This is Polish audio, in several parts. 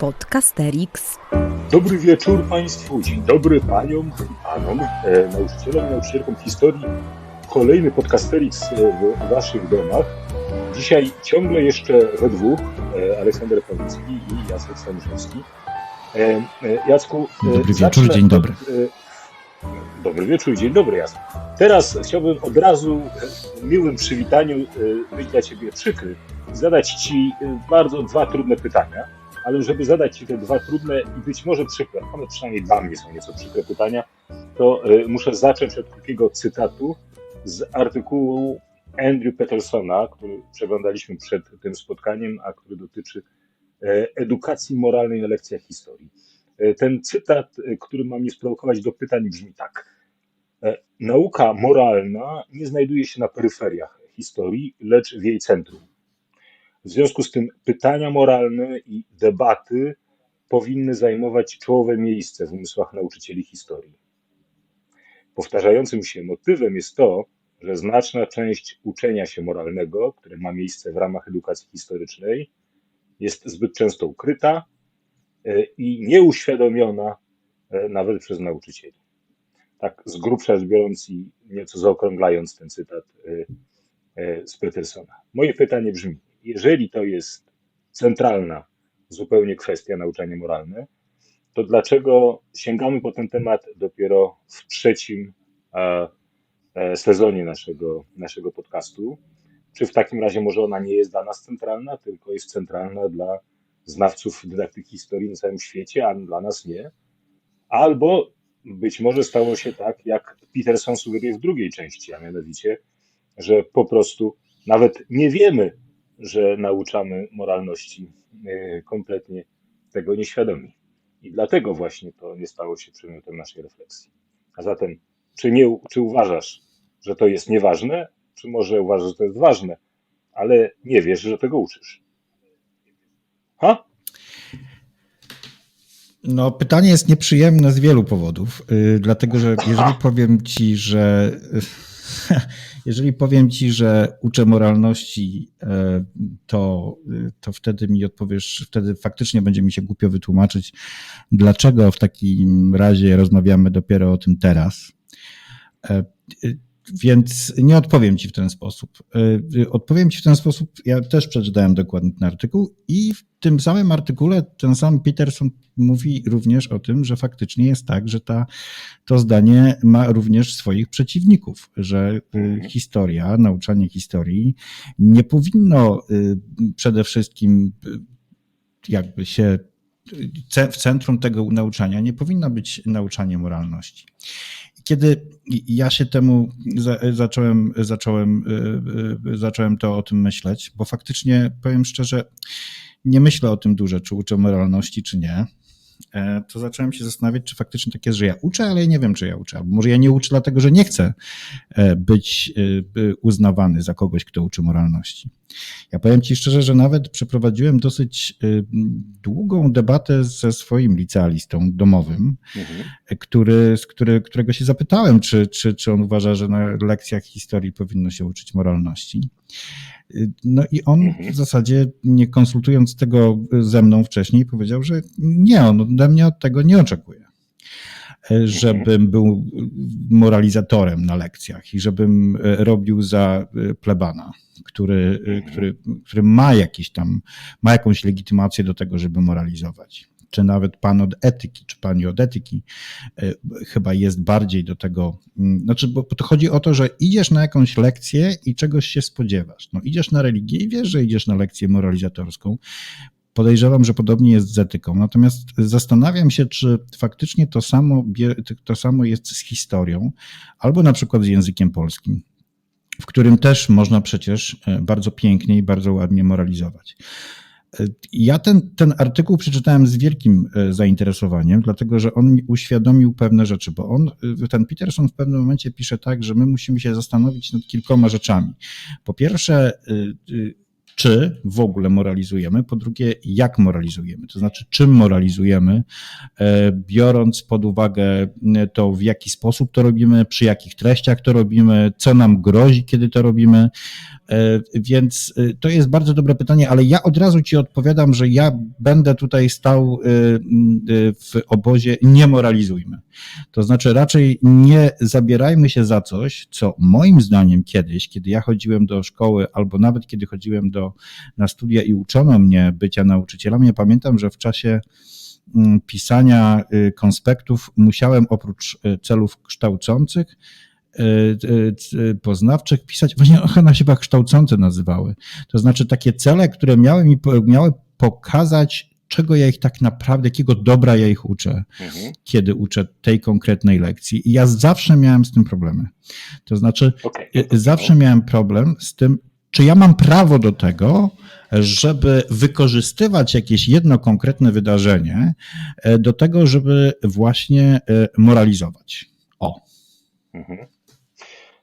Podcasterix. Dobry wieczór Państwu, dzień dobry Paniom i Panom, e, nauczycielom i nauczycielkom historii. Kolejny Podcasterix e, w Waszych domach. Dzisiaj ciągle jeszcze we dwóch, e, Aleksander Pawlicki i Jacek Stanisławski. E, e, Jacku, e, Dobry zacznę wieczór, dzień dobry. e, Dobry wieczór, dzień dobry Jacku. Teraz chciałbym od razu w miłym przywitaniu być dla Ciebie przykry i zadać Ci bardzo dwa trudne pytania ale żeby zadać Ci te dwa trudne i być może przykre, one przynajmniej dla mnie są nieco przykre pytania, to y, muszę zacząć od krótkiego cytatu z artykułu Andrew Petersona, który przeglądaliśmy przed tym spotkaniem, a który dotyczy e, edukacji moralnej na lekcjach historii. E, Ten cytat, e, który ma mnie sprowokować do pytań, brzmi tak. Nauka moralna nie znajduje się na peryferiach historii, lecz w jej centrum. W związku z tym pytania moralne i debaty powinny zajmować czołowe miejsce w umysłach nauczycieli historii. Powtarzającym się motywem jest to, że znaczna część uczenia się moralnego, które ma miejsce w ramach edukacji historycznej, jest zbyt często ukryta e, i nieuświadomiona e, nawet przez nauczycieli. Tak z grubsza rzecz biorąc i nieco zaokrąglając ten cytat e, z Petersona. Moje pytanie brzmi, jeżeli to jest centralna zupełnie kwestia nauczania moralne, to dlaczego sięgamy po ten temat dopiero w trzecim e, e, sezonie naszego, naszego podcastu? Czy w takim razie może ona nie jest dla nas centralna, tylko jest centralna dla znawców dydaktyki historii na całym świecie, a dla nas nie? Albo być może stało się tak, jak Peterson sugeruje w drugiej części, a mianowicie, że po prostu nawet nie wiemy, że nauczamy moralności e, kompletnie tego nieświadomi. I dlatego właśnie to nie stało się przedmiotem naszej refleksji. A zatem, czy, nie, czy uważasz, że to jest nieważne, czy może uważasz, że to jest ważne, ale nie wiesz, że tego uczysz? Ha? No, pytanie jest nieprzyjemne z wielu powodów, yy, dlatego że jeżeli powiem ci, że jeżeli powiem ci, że uczę moralności, yy, to, to wtedy mi odpowiesz, wtedy faktycznie będzie mi się głupio wytłumaczyć, dlaczego w takim razie rozmawiamy dopiero o tym teraz. Więc nie odpowiem ci w ten sposób. Yy, Odpowiem ci w ten sposób. Ja też przeczytałem dokładnie ten artykuł i w tym samym artykule ten sam Peterson mówi również o tym, że faktycznie jest tak, że ta, to zdanie ma również swoich przeciwników, że y, historia, nauczanie historii nie powinno y, przede wszystkim y, jakby się w centrum tego nauczania nie powinno być nauczanie moralności. Kiedy ja się temu za, zacząłem, zacząłem, y, y, zacząłem to o tym myśleć, bo faktycznie powiem szczerze, nie myślę o tym dużo, czy uczę moralności, czy nie. e, To zacząłem się zastanawiać, czy faktycznie tak jest, że ja uczę, ale ja nie wiem, czy ja uczę. Albo może ja nie uczę, dlatego że nie chcę e, być e, uznawany za kogoś, kto uczy moralności. Ja powiem Ci szczerze, że nawet przeprowadziłem dosyć e, długą debatę ze swoim licealistą domowym, Mhm. który, z który, którego się zapytałem, czy, czy, czy on uważa, że na lekcjach historii powinno się uczyć moralności. No i on Mhm. w zasadzie, nie konsultując tego ze mną wcześniej, powiedział, że nie, on ode mnie od tego nie oczekuje. Żebym był moralizatorem na lekcjach i żebym e, robił za e, plebana, który, e, który, który ma jakiś tam, ma jakąś legitymację do tego, żeby moralizować. Czy nawet pan od etyki, czy pani od etyki chyba jest bardziej do tego. mm, Znaczy, bo bo to chodzi o to, że idziesz na jakąś lekcję i czegoś się spodziewasz. No, idziesz na religię i wiesz, że idziesz na lekcję moralizatorską. Podejrzewam, że podobnie jest z etyką. Natomiast zastanawiam się, czy faktycznie to samo, to samo jest z historią, albo na przykład z językiem polskim, w którym też można przecież e, bardzo pięknie i bardzo ładnie moralizować. E, Ja ten, ten artykuł przeczytałem z wielkim e, zainteresowaniem, dlatego że on mi uświadomił pewne rzeczy, bo on, ten Peterson w pewnym momencie pisze tak, że my musimy się zastanowić nad kilkoma rzeczami. Po pierwsze, czy w ogóle moralizujemy, po drugie, jak moralizujemy, to znaczy czym moralizujemy, e, biorąc pod uwagę e, to, w jaki sposób to robimy, przy jakich treściach to robimy, co nam grozi, kiedy to robimy. E, Więc y, to jest bardzo dobre pytanie, ale ja od razu ci odpowiadam, że ja będę tutaj stał y, w obozie nie moralizujmy. To znaczy raczej nie zabierajmy się za coś, co moim zdaniem kiedyś, kiedy ja chodziłem do szkoły, albo nawet kiedy chodziłem do, na studia i uczono mnie bycia nauczycielem, ja pamiętam, że w czasie pisania konspektów musiałem oprócz celów kształcących poznawczych pisać, właśnie one się chyba kształcące nazywały. To znaczy takie cele, które miały mi miały pokazać, czego ja ich tak naprawdę, jakiego dobra ja ich uczę, Mhm. kiedy uczę tej konkretnej lekcji. I ja zawsze miałem z tym problemy. To znaczy, Okej. y, zawsze miałem problem z tym, czy ja mam prawo do tego, żeby wykorzystywać jakieś jedno konkretne wydarzenie e, do tego, żeby właśnie e, moralizować. O. Mhm.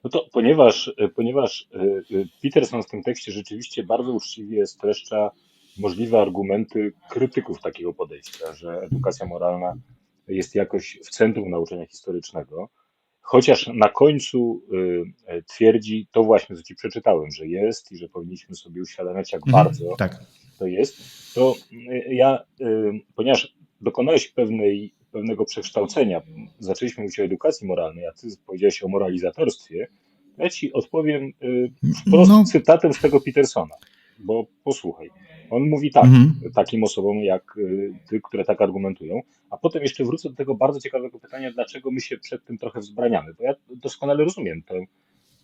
No to ponieważ, ponieważ y, y, Peterson w tym tekście rzeczywiście bardzo uczciwie streszcza możliwe argumenty krytyków takiego podejścia, że edukacja moralna jest jakoś w centrum nauczania historycznego, chociaż na końcu twierdzi to właśnie, co ci przeczytałem, że jest i że powinniśmy sobie uświadamiać, jak Mhm, bardzo Tak. to jest, to ja, ponieważ dokonałeś pewnej, pewnego przekształcenia, zaczęliśmy mówić o edukacji moralnej, a ty powiedziałeś o moralizatorstwie, to ja ci odpowiem y, wprost No. cytatem z tego Petersona, bo posłuchaj, on mówi tak, Mhm. takim osobom jak y, ty, które tak argumentują, a potem jeszcze wrócę do tego bardzo ciekawego pytania, dlaczego my się przed tym trochę wzbraniamy, bo ja doskonale rozumiem ten,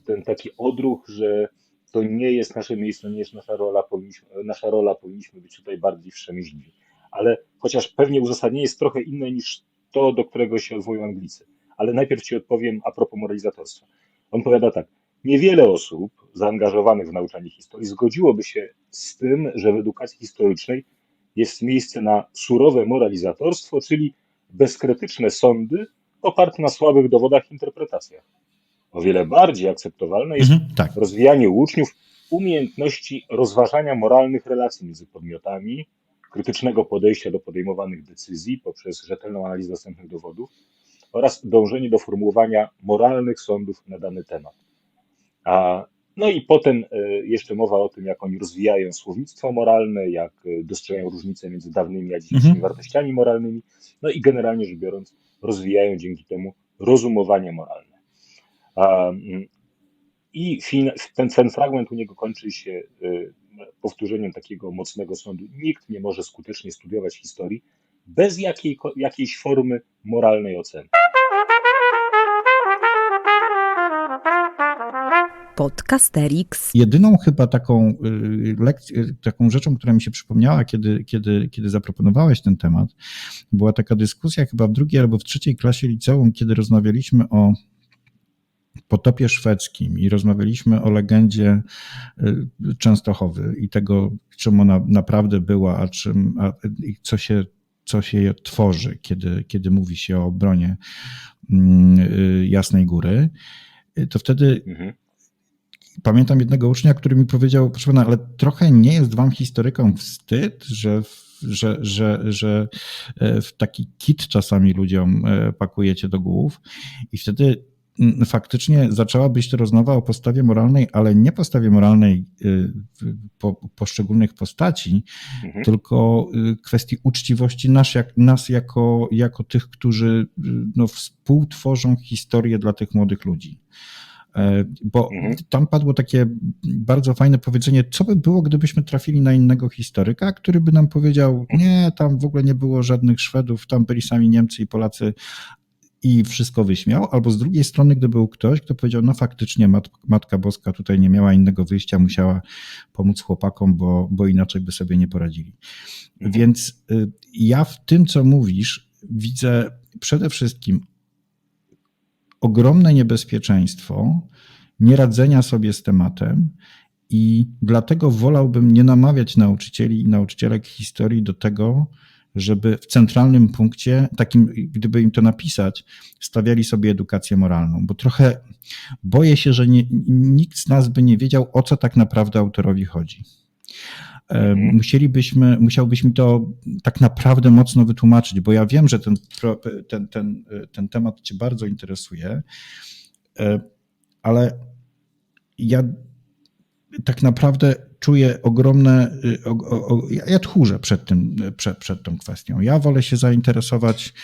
ten taki odruch, że to nie jest nasze miejsce, nie jest nasza rola, powinniśmy, nasza rola, powinniśmy być tutaj bardziej wstrzemięźliwi. Ale chociaż pewnie uzasadnienie jest trochę inne niż to, do którego się odwołują Anglicy. Ale najpierw Ci odpowiem a propos moralizatorstwa. On powiada tak. Niewiele osób zaangażowanych w nauczanie historii zgodziłoby się z tym, że w edukacji historycznej jest miejsce na surowe moralizatorstwo, czyli bezkrytyczne sądy oparte na słabych dowodach i interpretacjach. O wiele bardziej akceptowalne jest Mhm. Tak. rozwijanie u uczniów umiejętności rozważania moralnych relacji między podmiotami, krytycznego podejścia do podejmowanych decyzji poprzez rzetelną analizę dostępnych dowodów oraz dążenie do formułowania moralnych sądów na dany temat. A, no i potem e, jeszcze mowa o tym, jak oni rozwijają słownictwo moralne, jak e, dostrzegają różnice między dawnymi a dzisiejszymi Mhm. wartościami moralnymi, no i generalnie rzecz biorąc, rozwijają dzięki temu rozumowanie moralne. A, mm, I fin- ten, ten fragment u niego kończy się y, powtórzeniem takiego mocnego sądu. Nikt nie może skutecznie studiować historii bez jakiej, jakiejś formy moralnej oceny. Podcasterix. Jedyną chyba taką y, lekcją, taką rzeczą, która mi się przypomniała, kiedy, kiedy, kiedy zaproponowałeś ten temat, była taka dyskusja chyba w drugiej albo w trzeciej klasie liceum, kiedy rozmawialiśmy o potopie szwedzkim i rozmawialiśmy o legendzie y, Częstochowy i tego, czym ona naprawdę była, a czym, a, i co się co się tworzy, kiedy, kiedy mówi się o obronie mm, y, Jasnej Góry, y, to wtedy Mhm. pamiętam jednego ucznia, który mi powiedział, proszę pana, ale trochę nie jest wam historykom wstyd, że, w- że, że, że e, w taki kit czasami ludziom e, pakujecie do głów. I wtedy faktycznie zaczęła być to rozmowa o postawie moralnej, ale nie postawie moralnej y, po, poszczególnych postaci, Mhm. tylko y, kwestii uczciwości nas, jak, nas jako, jako tych, którzy y, no, współtworzą historię dla tych młodych ludzi. E, Bo Mhm. tam padło takie bardzo fajne powiedzenie, co by było, gdybyśmy trafili na innego historyka, który by nam powiedział, nie, tam w ogóle nie było żadnych Szwedów, tam byli sami Niemcy i Polacy i wszystko wyśmiał, albo z drugiej strony, gdy był ktoś, kto powiedział, no faktycznie Mat Matka Boska tutaj nie miała innego wyjścia, musiała pomóc chłopakom, bo, bo inaczej by sobie nie poradzili. Mhm. Więc y, ja w tym, co mówisz, widzę przede wszystkim ogromne niebezpieczeństwo nieradzenia sobie z tematem i dlatego wolałbym nie namawiać nauczycieli i nauczycielek historii do tego, żeby w centralnym punkcie, takim, gdyby im to napisać, stawiali sobie edukację moralną, bo trochę boję się, że nie, nikt z nas by nie wiedział, o co tak naprawdę autorowi chodzi. E, Mhm. Musielibyśmy, musiałbyś mi to tak naprawdę mocno wytłumaczyć, bo ja wiem, że ten, ten, ten, ten temat Cię bardzo interesuje, e, ale ja tak naprawdę czuję ogromne, y, o, o, ja, tchórzę przed, tym, przed, przed tą kwestią. Ja wolę się zainteresować,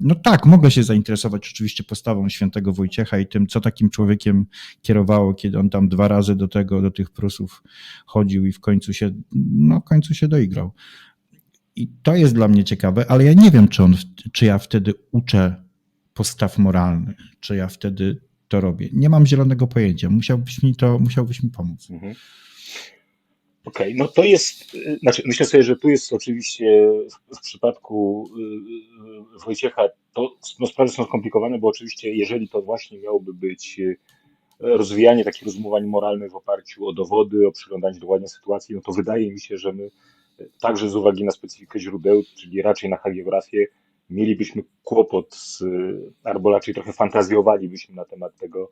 no tak, mogę się zainteresować oczywiście postawą świętego Wojciecha i tym, co takim człowiekiem kierowało, kiedy on tam dwa razy do tego, do tych Prusów chodził i w końcu się, no w końcu się doigrał. I to jest dla mnie ciekawe, ale ja nie wiem, czy, on, czy ja wtedy uczę postaw moralnych, czy ja wtedy to robię. Nie mam zielonego pojęcia. Musiałbyś mi to, musiałbyś mi pomóc. Mhm. Okej, okay, no to jest, znaczy myślę sobie, że tu jest oczywiście w, przypadku y, y, Wojciecha, to no, sprawy są skomplikowane, bo oczywiście jeżeli to właśnie miałoby być y, rozwijanie takich rozumowań moralnych w oparciu o dowody, o przyglądanie dokładnie sytuacji, no to wydaje mi się, że my także z uwagi na specyfikę źródeł, czyli raczej na hagiografię, mielibyśmy kłopot z, albo raczej trochę fantazjowalibyśmy na temat tego,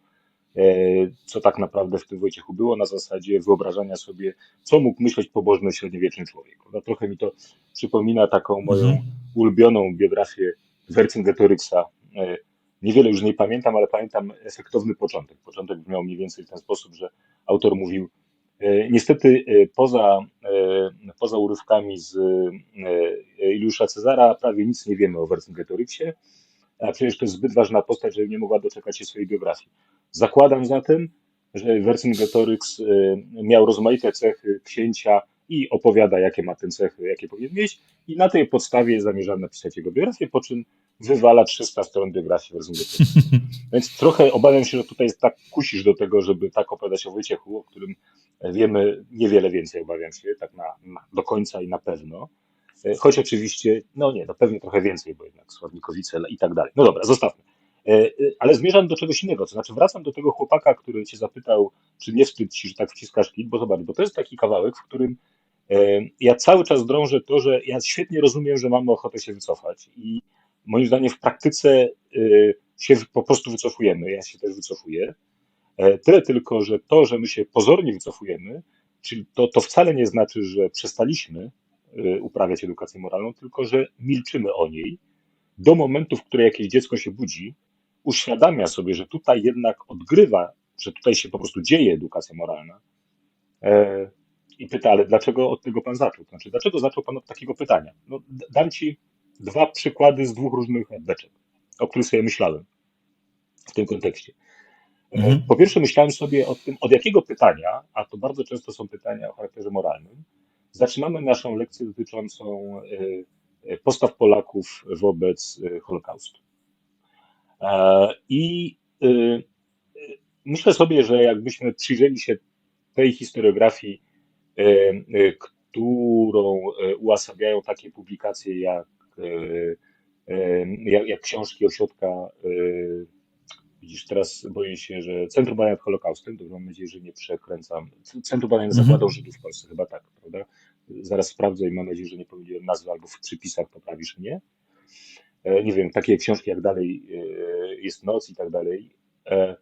co tak naprawdę w tym Wojciechu było, na zasadzie wyobrażania sobie, co mógł myśleć pobożny średniowieczny człowiek. No, trochę mi to przypomina taką moją mhm. ulubioną biografię Vercingetorix'a. E, niewiele już nie pamiętam, ale pamiętam efektowny początek. Początek brzmiał mniej więcej w ten sposób, że autor mówił, E, niestety e, poza, e, poza urywkami z Iliusza Cezara prawie nic nie wiemy o Vercingetorixie, a przecież to jest zbyt ważna postać, żeby nie mogła doczekać się swojej biografii. Zakładam zatem, że Vercingetorix miał rozmaite cechy księcia i opowiada, jakie ma ten cechy, jakie powinien mieć i na tej podstawie zamierzam napisać jego biografię, po czym wywala 300 stron biografii Vercingetorix. Więc trochę obawiam się, że tutaj tak kusisz do tego, żeby tak opowiadać o Wojciechu, o którym Wiemy niewiele więcej, obawiam się, tak na, na, do końca i na pewno. E, choć oczywiście, no nie, no pewnie trochę więcej, bo jednak Sławnikowice i tak dalej. No dobra, zostawmy. E, e, ale zmierzam do czegoś innego, to znaczy wracam do tego chłopaka, który cię zapytał, czy nie wstyd ci, że tak wciskasz kit, bo zobacz, bo to jest taki kawałek, w którym ja cały czas drążę to, że ja świetnie rozumiem, że mamy ochotę się wycofać i moim zdaniem w praktyce się po prostu wycofujemy, ja się też wycofuję, E, tyle tylko, że to, że my się pozornie wycofujemy, czyli to, to wcale nie znaczy, że przestaliśmy e, uprawiać edukację moralną, tylko że milczymy o niej do momentu, w którym jakieś dziecko się budzi, uświadamia sobie, że tutaj jednak odgrywa, że tutaj się po prostu dzieje edukacja moralna. E, I pyta, ale dlaczego od tego pan zaczął? Znaczy, dlaczego zaczął pan od takiego pytania? No, dam ci dwa przykłady z dwóch różnych beczek, o których sobie myślałem w tym kontekście. Mhm. Po pierwsze, myślałem sobie o tym, od jakiego pytania, a to bardzo często są pytania o charakterze moralnym, zaczynamy naszą lekcję dotyczącą e, e, postaw Polaków wobec e, Holokaustu. I myślę sobie, że jakbyśmy przyjrzeli się tej historiografii, którą uosabiają takie publikacje jak, jak, jak książki ośrodka Widzisz, teraz boję się, że Centrum Badań nad Holokaustem, dobrze mam nadzieję, że nie przekręcam. Centrum Badań nad mhm. Żydów w Polsce, chyba tak, prawda? Zaraz sprawdzę i mam nadzieję, że nie pomyliłem nazwy albo w przypisach poprawisz mnie. E, nie wiem, takie książki jak dalej e, jest noc i tak dalej. E,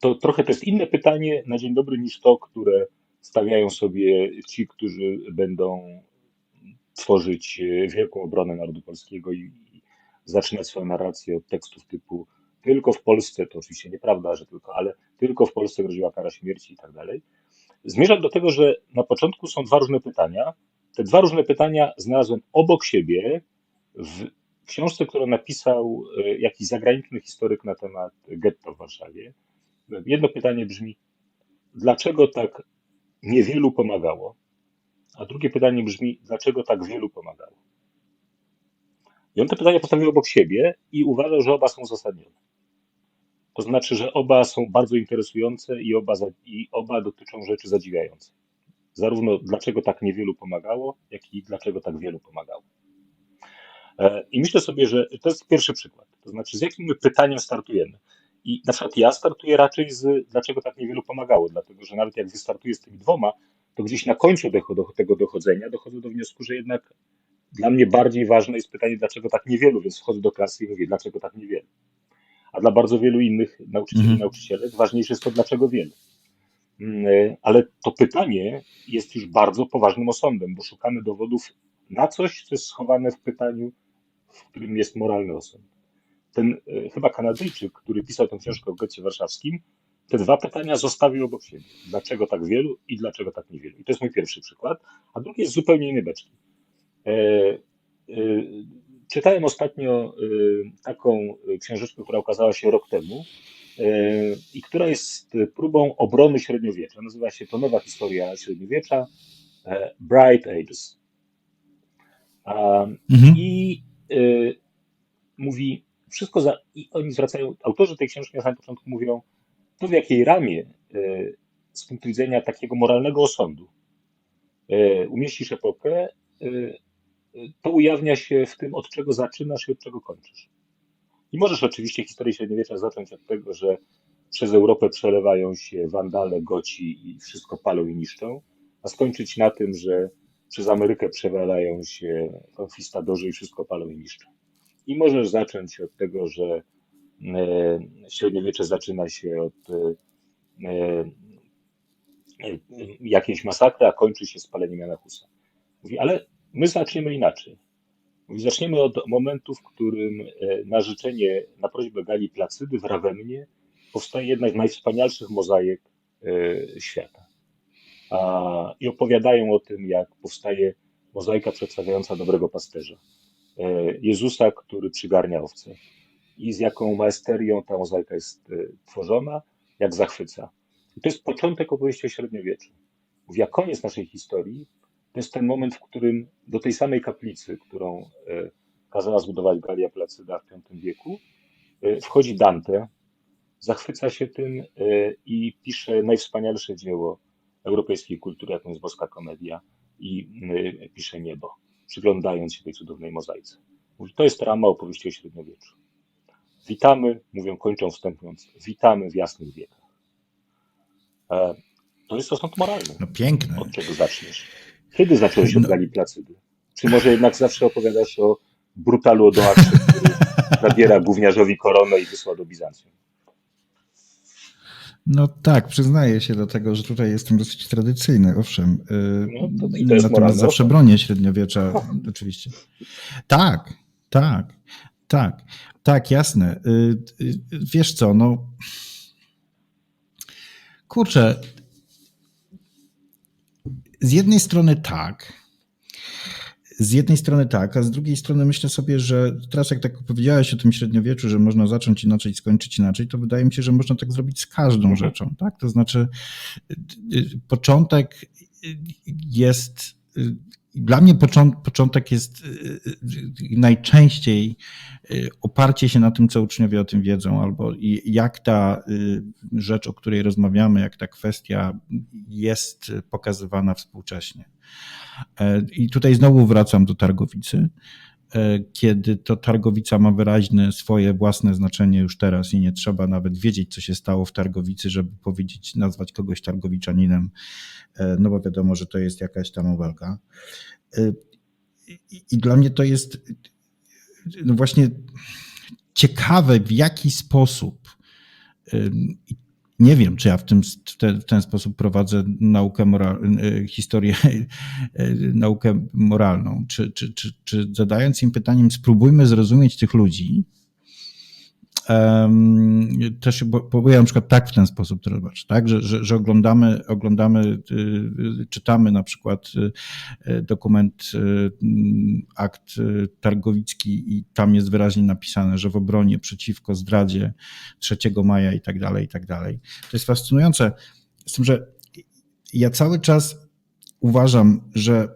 to trochę to jest inne pytanie na dzień dobry niż to, które stawiają sobie ci, którzy będą tworzyć wielką obronę narodu polskiego i, i zaczynać swoją narrację od tekstów typu tylko w Polsce, to oczywiście nieprawda, że tylko, ale tylko w Polsce groziła kara śmierci i tak dalej. Zmierzam do tego, że na początku są dwa różne pytania. Te dwa różne pytania znalazłem obok siebie w książce, którą napisał e, jakiś zagraniczny historyk na temat getto w Warszawie. Jedno pytanie brzmi, dlaczego tak niewielu pomagało? A drugie pytanie brzmi, dlaczego tak wielu pomagało? I on te pytania postawił obok siebie i uważał, że oba są uzasadnione. To znaczy, że oba są bardzo interesujące i oba, i oba dotyczą rzeczy zadziwiających. Zarówno dlaczego tak niewielu pomagało, jak i dlaczego tak wielu pomagało. E, I myślę sobie, że to jest pierwszy przykład. To znaczy, z jakim my pytaniem startujemy. I na przykład ja startuję raczej z dlaczego tak niewielu pomagało, dlatego że nawet jak wystartuję z tymi dwoma, to gdzieś na końcu tego dochodzenia dochodzę do wniosku, że jednak dla mnie bardziej ważne jest pytanie, dlaczego tak niewielu, więc wchodzę do klasy i mówię, dlaczego tak niewielu a dla bardzo wielu innych nauczycieli i mhm. nauczycielek ważniejsze jest to, dlaczego wielu. Mm, e, ale to pytanie jest już bardzo poważnym osądem, bo szukamy dowodów na coś, co jest schowane w pytaniu, w którym jest moralny osąd. Ten e, chyba Kanadyjczyk, który pisał tę książkę o getcie warszawskim, te dwa pytania zostawił obok siebie. Dlaczego tak wielu i dlaczego tak niewielu? I to jest mój pierwszy przykład. A drugi jest zupełnie inny beczki. E, e, czytałem ostatnio e, taką książeczkę, która ukazała się rok temu i która jest próbą obrony średniowiecza. Nazywa się to Nowa Historia Średniowiecza, Bright Ages. Mhm. I mówi wszystko za, i oni zwracają, autorzy tej książki na samym początku mówią, to w jakiej ramie e, z punktu widzenia takiego moralnego osądu e, umieścisz epokę, to ujawnia się w tym, od czego zaczynasz i od czego kończysz. I możesz oczywiście historię średniowiecza zacząć od tego, że przez Europę przelewają się wandale, goci i wszystko palą i niszczą, a skończyć na tym, że przez Amerykę przewalają się konfistadorzy i wszystko palą i niszczą. I możesz zacząć od tego, że e, średniowiecze zaczyna się od e, e, jakiejś masakry, a kończy się spaleniem Jana Husa. Mówi, ale my zaczniemy inaczej. Mówi, zaczniemy od momentu, w którym na życzenie, na prośbę Gali Placydy w Rawennie powstaje jedna z najwspanialszych mozaik świata. I opowiadają o tym, jak powstaje mozaika przedstawiająca dobrego pasterza. E, Jezusa, który przygarnia owce. I z jaką maesterią ta mozaika jest e, tworzona, jak zachwyca. I to jest początek opowieści o średniowieczu. Mówię, koniec naszej historii to jest ten moment, w którym do tej samej kaplicy, którą e, kazała zbudować Galia Placyda w V wieku, wchodzi Dante, zachwyca się tym i pisze najwspanialsze dzieło europejskiej kultury, jaką jest boska komedia i pisze niebo przyglądając się tej cudownej mozaice. Mówi, to jest rama opowieści o średniowieczu. Witamy, mówią, kończą wstępując, witamy w jasnych wiekach. E, to jest stosunek moralny. No piękne. Od czego zaczniesz? Kiedy zacząłeś od no. Gali Placydy? Czy może jednak zawsze opowiadasz o brutalu Odoakrze, który zabiera gówniarzowi koronę i wysła do Bizancjum? No tak, przyznaję się do tego, że tutaj jestem dosyć tradycyjny, owszem. No, to, to Natomiast moralne. zawsze bronię średniowiecza, oczywiście. Tak, tak, tak, tak, jasne. Y, y, wiesz co, no. Kurczę. Z jednej strony tak, z jednej strony tak, a z drugiej strony myślę sobie, że teraz jak tak powiedziałeś o tym średniowieczu, że można zacząć inaczej, skończyć inaczej, to wydaje mi się, że można tak zrobić z każdą mhm. rzeczą, tak? To znaczy y, y, początek jest dla mnie początek jest najczęściej oparcie się na tym, co uczniowie o tym wiedzą, albo jak ta rzecz, o której rozmawiamy, jak ta kwestia jest pokazywana współcześnie. E, I tutaj znowu wracam do Targowicy, e, kiedy to Targowica ma wyraźne swoje własne znaczenie już teraz i nie trzeba nawet wiedzieć, co się stało w Targowicy, żeby powiedzieć, nazwać kogoś Targowiczaninem, e, no bo wiadomo, że to jest jakaś tam obelga. I dla mnie to jest no właśnie ciekawe, w jaki sposób nie wiem, czy ja w, tym, w, ten, w ten sposób prowadzę naukę moral, e, historię, e, naukę moralną, czy, czy, czy, czy zadając im pytaniem, spróbujmy zrozumieć tych ludzi, też, bo, bo ja na przykład tak w ten sposób to robię, tak, że, że, że, oglądamy, oglądamy, y, czytamy na przykład y, y, dokument, akt targowicki i tam jest wyraźnie napisane, że w obronie przeciwko zdradzie 3 maja i tak dalej, i tak dalej. To jest fascynujące, z tym, że ja cały czas uważam, że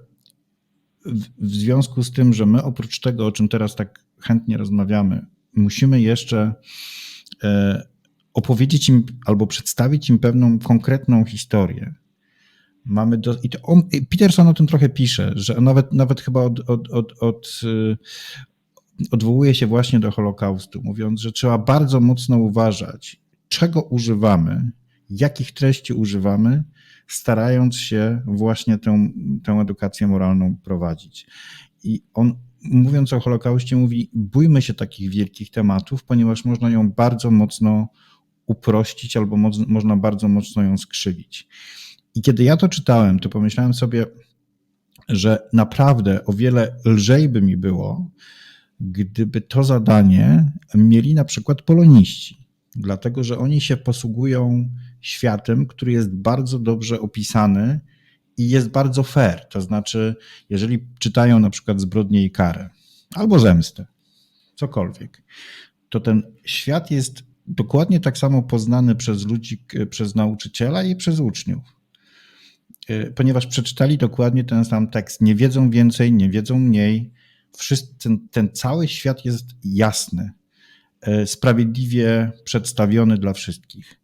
w związku z tym, że my oprócz tego, o czym teraz tak chętnie rozmawiamy, musimy jeszcze e, opowiedzieć im albo przedstawić im pewną konkretną historię. Mamy do, i on, Peterson o tym trochę pisze, że nawet, nawet chyba od, od, od, od, e, odwołuje się właśnie do Holokaustu, mówiąc, że trzeba bardzo mocno uważać, czego używamy, jakich treści używamy, starając się właśnie tę, tę edukację moralną prowadzić. I on mówiąc o Holokauście, mówi: bójmy się takich wielkich tematów, ponieważ można ją bardzo mocno uprościć albo można bardzo mocno ją skrzywić. I kiedy ja to czytałem, to pomyślałem sobie, że naprawdę o wiele lżej by mi było, gdyby to zadanie mieli na przykład poloniści. dlatego że oni się posługują światem, który jest bardzo dobrze opisany i jest bardzo fair. To znaczy, jeżeli czytają na przykład zbrodnię i karę, albo zemstę, cokolwiek, to ten świat jest dokładnie tak samo poznany przez ludzi, przez nauczyciela i przez uczniów. Ponieważ przeczytali dokładnie ten sam tekst. Nie wiedzą więcej, nie wiedzą mniej. Wszyscy, ten, ten cały świat jest jasny, sprawiedliwie przedstawiony dla wszystkich.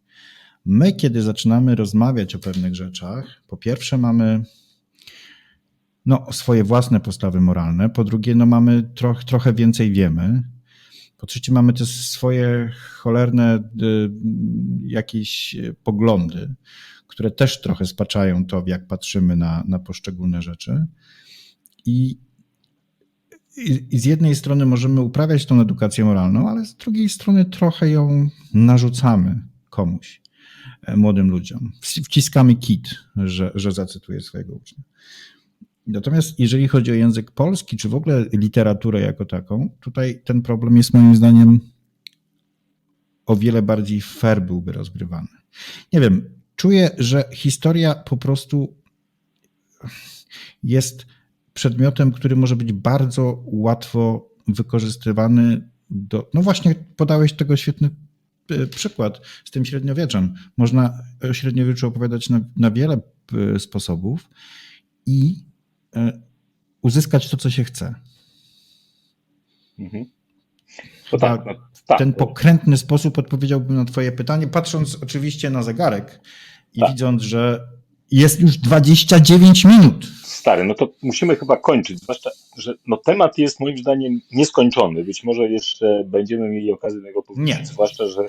My, kiedy zaczynamy rozmawiać o pewnych rzeczach, po pierwsze mamy no, swoje własne postawy moralne, po drugie no, mamy troch, trochę więcej wiemy, po trzecie mamy te swoje cholerne y, jakieś poglądy, które też trochę spaczają to, jak patrzymy na, na poszczególne rzeczy. I, i, I z jednej strony możemy uprawiać tą edukację moralną, ale z drugiej strony trochę ją narzucamy komuś młodym ludziom. Wciskamy kit, że, że zacytuję swojego ucznia. Natomiast jeżeli chodzi o język polski, czy w ogóle literaturę jako taką, tutaj ten problem jest moim zdaniem o wiele bardziej fair byłby rozgrywany. Nie wiem, czuję, że historia po prostu jest przedmiotem, który może być bardzo łatwo wykorzystywany do. No właśnie, podałeś tego świetny przykład z tym średniowieczem. Można o średniowieczu opowiadać na, na wiele sposobów i uzyskać to, co się chce. Mhm. Tak, no, tak, ten pokrętny sposób odpowiedziałbym na Twoje pytanie, patrząc oczywiście na zegarek i tak. widząc, że jest już 29 minut. Stary, no to musimy chyba kończyć, zwłaszcza, że no temat jest moim zdaniem nieskończony. Być może jeszcze będziemy mieli okazję tego powiedzieć, Nie. zwłaszcza, że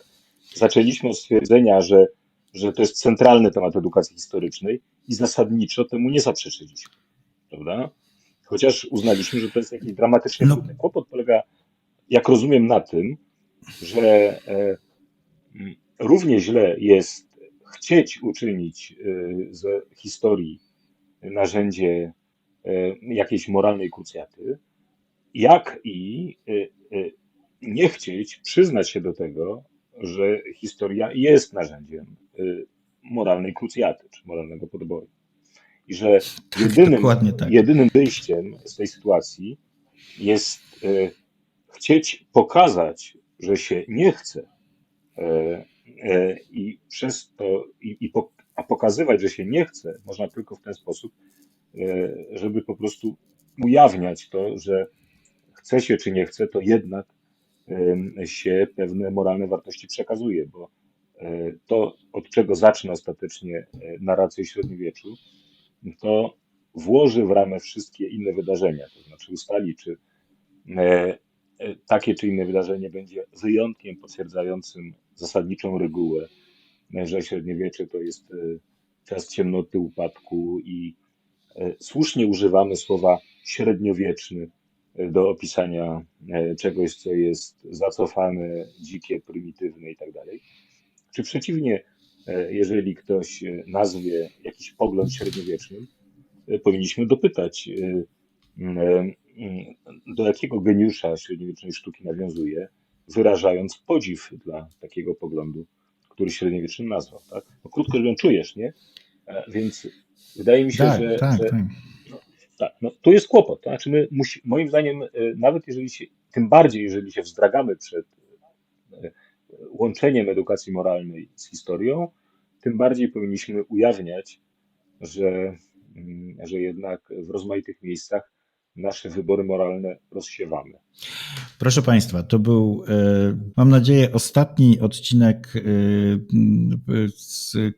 zaczęliśmy od stwierdzenia, że, że to jest centralny temat edukacji historycznej i zasadniczo temu nie zaprzeczyliśmy prawda? Chociaż uznaliśmy, że to jest jakiś dramatycznie no. trudny. Kłopot polega, jak rozumiem, na tym, że e, równie źle jest chcieć uczynić e, z historii narzędzie e, jakiejś moralnej krucjaty, jak i nie chcieć przyznać się do tego, że historia jest narzędziem moralnej krucjaty czy moralnego podboju. I że tak, jedynym, tak. jedynym wyjściem z tej sytuacji jest e, chcieć pokazać, że się nie chce e, e, i przez to, i, i a pokazywać, że się nie chce, można tylko w ten sposób, e, żeby po prostu ujawniać to, że chce się czy nie chce, to jednak e, się pewne moralne wartości przekazuje, bo e, to, od czego zacznę ostatecznie narrację średniowieczu, to włoży w ramę wszystkie inne wydarzenia, to znaczy ustali, czy e, e, takie czy inne wydarzenie będzie wyjątkiem potwierdzającym zasadniczą regułę, że średniowiecze to jest e, czas ciemnoty, upadku i słusznie używamy słowa średniowieczny do opisania czegoś, co jest zacofane, dzikie, prymitywne i tak dalej. Czy przeciwnie, E, jeżeli ktoś e, nazwie jakiś pogląd średniowiecznym, e, powinniśmy dopytać, do jakiego geniusza średniowiecznej sztuki nawiązuje, wyrażając podziw dla takiego poglądu, który średniowiecznym nazwał. Tak? No, krótko mówiąc, czujesz, nie? Więc wydaje mi się, tak, że, tak, że tak. No, tak, no, tu jest kłopot. To znaczy my musi, moim zdaniem, nawet jeżeli się, tym bardziej jeżeli się wzdragamy przed łączeniem edukacji moralnej z historią, tym bardziej powinniśmy ujawniać, że, mm, że jednak w rozmaitych miejscach nasze wybory moralne rozsiewamy. Proszę Państwa, to był, e, mam nadzieję, ostatni odcinek, e,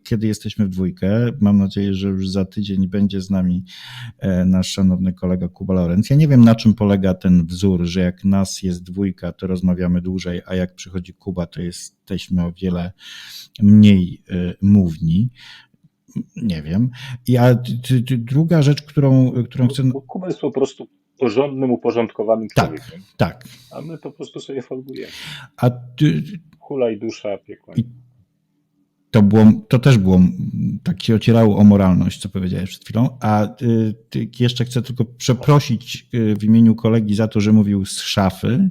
kiedy jesteśmy w dwójkę. Mam nadzieję, że już za tydzień będzie z nami e, nasz szanowny kolega Kuba Lorenz. Ja nie wiem, na czym polega ten wzór, że jak nas jest dwójka, to rozmawiamy dłużej, a jak przychodzi Kuba, to jesteśmy o wiele mniej mówni. Nie wiem. I a druga rzecz, którą, którą chcę. Kuba jest po prostu porządnym, uporządkowanym tak, człowiekiem. Tak. A my po prostu sobie folgujemy. A ty... Hulaj dusza, piekła. I to, było, to też było, tak się ocierało o moralność, co powiedziałeś przed chwilą. A y, jeszcze chcę tylko przeprosić y, w imieniu kolegi za to, że mówił z szafy,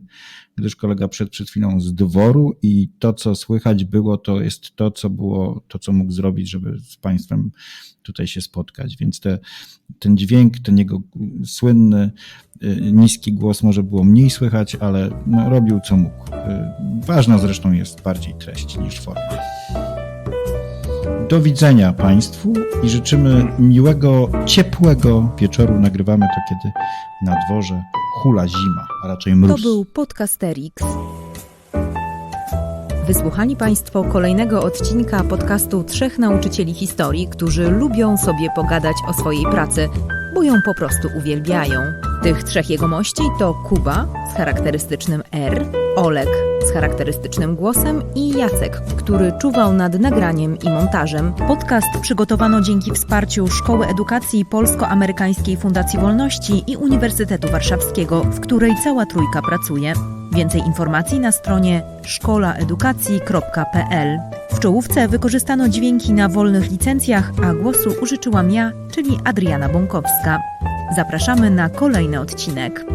gdyż kolega przed, przed chwilą z dworu i to, co słychać było, to jest to, co było, to, co mógł zrobić, żeby z Państwem tutaj się spotkać. Więc te, ten dźwięk, ten jego słynny, y, niski głos może było mniej słychać, ale no, robił co mógł. Y, Ważna zresztą jest bardziej treść niż forma. Do widzenia Państwu i życzymy miłego, ciepłego wieczoru. Nagrywamy to, kiedy na dworze hula zima, a raczej To mróz. był Podcasterix. Wysłuchali Państwo kolejnego odcinka podcastu Trzech Nauczycieli Historii, którzy lubią sobie pogadać o swojej pracy, bo ją po prostu uwielbiają. Tych trzech jegomości to Kuba z charakterystycznym R, Olek z charakterystycznym głosem i Jacek, który czuwał nad nagraniem i montażem. Podcast przygotowano dzięki wsparciu Szkoły Edukacji Polsko-Amerykańskiej Fundacji Wolności i Uniwersytetu Warszawskiego, w której cała trójka pracuje. Więcej informacji na stronie szkolaedukacji.pl. W czołówce wykorzystano dźwięki na wolnych licencjach, a głosu użyczyłam ja, czyli Adriana Bąkowska. Zapraszamy na kolejny odcinek.